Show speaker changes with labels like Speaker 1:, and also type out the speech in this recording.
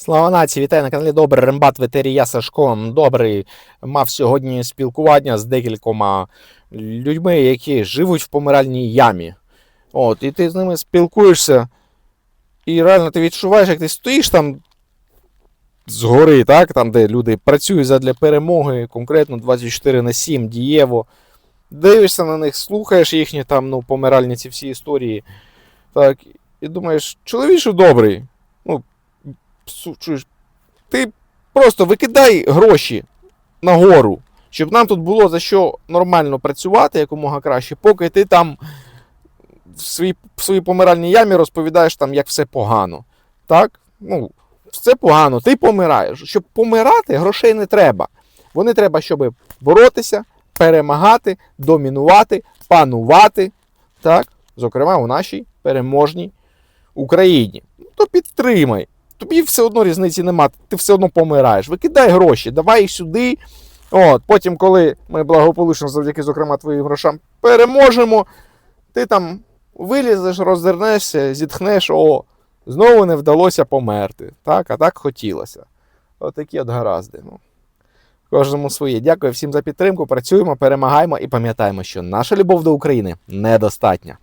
Speaker 1: Слава нації, вітаю на каналі Добрий Рембат Ветерія Сашко. Добрий мав сьогодні спілкування з декількома людьми, які живуть в помиральній ямі. От, і ти з ними спілкуєшся, і реально ти відчуваєш, як ти стоїш там згори, так, там, де люди працюють задля перемоги, конкретно 24 на 7, дієво. Дивишся на них, слухаєш їхні там, ну, помиральні ці всі історії. Так, і думаєш, чоловіче добрий. Чуєш, ти просто викидай гроші нагору, щоб нам тут було за що нормально працювати якомога краще, поки ти там в своїй, в своїй помиральній ямі розповідаєш там, як все погано. Так? Ну, все погано, ти помираєш. Щоб помирати, грошей не треба. Вони треба, щоб боротися, перемагати, домінувати, панувати. Так? Зокрема, у нашій переможній Україні. Ну, то підтримай. Тобі все одно різниці нема, ти все одно помираєш. Викидай гроші, давай їх сюди. От, потім, коли ми благополучно, завдяки, зокрема, твоїм грошам переможемо, ти там вилізеш, роззирнешся, зітхнеш, о, знову не вдалося померти. Так, а так хотілося. Отакі от гаразди. Ну. Кожному своє. Дякую всім за підтримку. Працюємо, перемагаємо і пам'ятаємо, що наша любов до України недостатня.